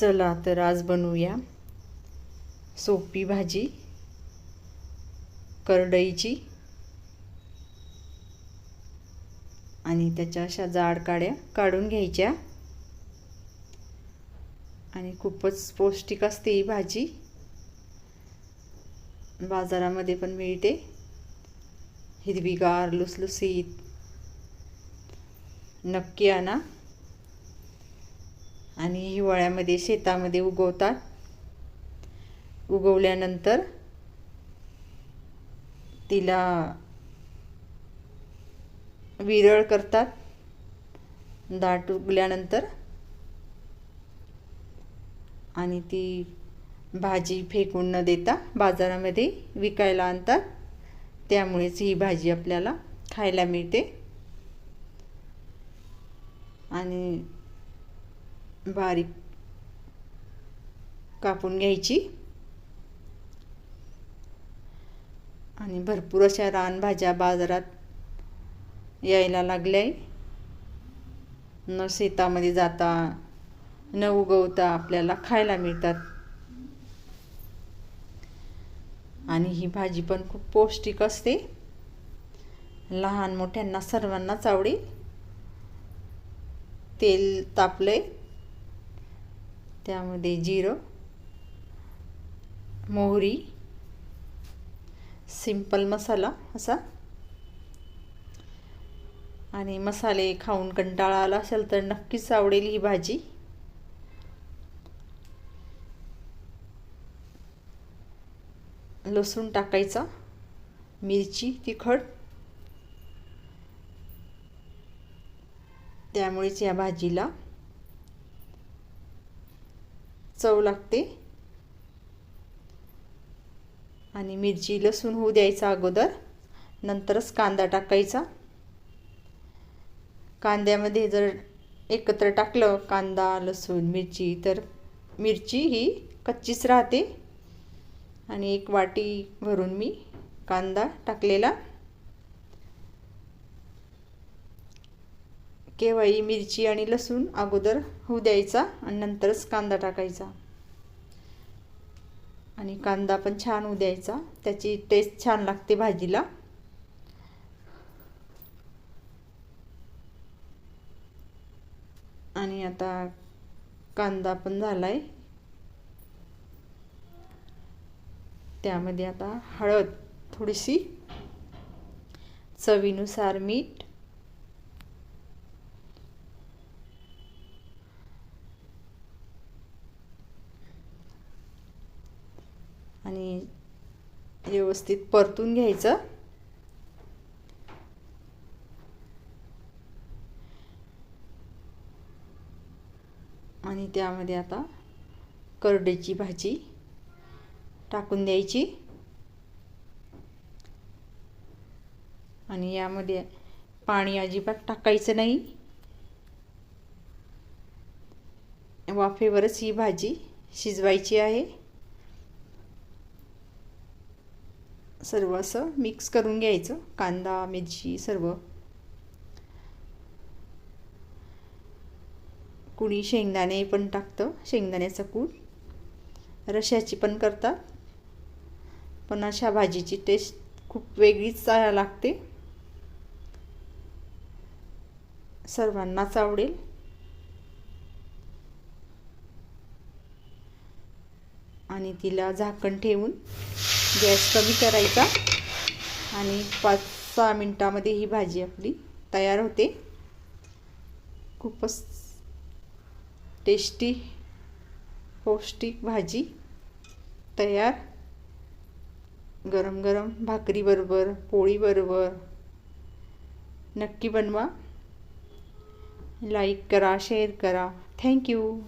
चला तर आज बनवूया सोपी भाजी करडईची आणि त्याच्या अशा जाड काड्या काढून घ्यायच्या. आणि खूपच पौष्टिक असते ही भाजी. बाजारामध्ये पण मिळते. हिरवीगार लुसलुसीत. नक्की आणा. आणि हिवाळ्यामध्ये शेतामध्ये उगवतात. उगवल्यानंतर तिला विरळ करतात. दाट उगल्यानंतर आणि ती भाजी फेकून न देता बाजारामध्ये विकायला आणतात. त्यामुळेच ही भाजी आपल्याला खायला मिळते. आणि बारीक कापून घ्यायची. आणि भरपूर अशा रानभाज्या बाजारात यायला लागल्या न शेतामध्ये जाता न उगवता आपल्याला खायला मिळतात. आणि ही भाजी पण खूप पौष्टिक असते. लहान मोठ्यांना सर्वांनाच आवडेल. तेल तापले त्यामध्ये जिरं मोहरी सिंपल मसाला असा. आणि मसाले खाऊन कंटाळा आला असेल तर नक्कीच आवडेल ही भाजी. लसूण टाकायचा मिरची तिखट. त्यामुळेच या भाजीला चव लागते. आणि मिरची लसूण होऊ द्यायचा अगोदर. नंतरच कांदा टाकायचा. कांद्यामध्ये जर एकत्र टाकलं कांदा लसूण मिरची तर मिरची ही कच्चीच राहते. आणि एक वाटी भरून मी कांदा टाकलेला. केव्हाही मिरची आणि लसूण अगोदर होऊ द्यायचा आणि नंतरच कांदा टाकायचा. आणि कांदा पण छान होऊ द्यायचा. त्याची टेस्ट छान लागते भाजीला. आणि आता कांदा पण झालाय. त्यामध्ये आता हळद थोडीशी चवीनुसार मीठ आणि व्यवस्थित परतून घ्यायचं. आणि त्यामध्ये आता करडीची भाजी टाकून द्यायची. आणि यामध्ये पाणी अजिबात टाकायचं नाही. वाफेवरच ही भाजी शिजवायची आहे. सर्व असं मिक्स करून घ्यायचं. कांदा मिरची सर्व. कुणी शेंगदाणे पण टाकतं. शेंगदाण्याचा कूट. रश्याची पण करतात. पण अशा भाजीची टेस्ट खूप वेगळीच लागते. सर्वांनाच आवडेल. आणि तिला झाकण ठेवून गॅस कमी करायचा आणि पाच सहा मिनटामध्ये ही भाजी आपली तयार होते. खूपच टेस्टी पौष्टिक भाजी तयार. गरम गरम भाकरीबरोबर पोळीबरोबर नक्की बनवा. लाईक करा शेअर करा. थँक्यू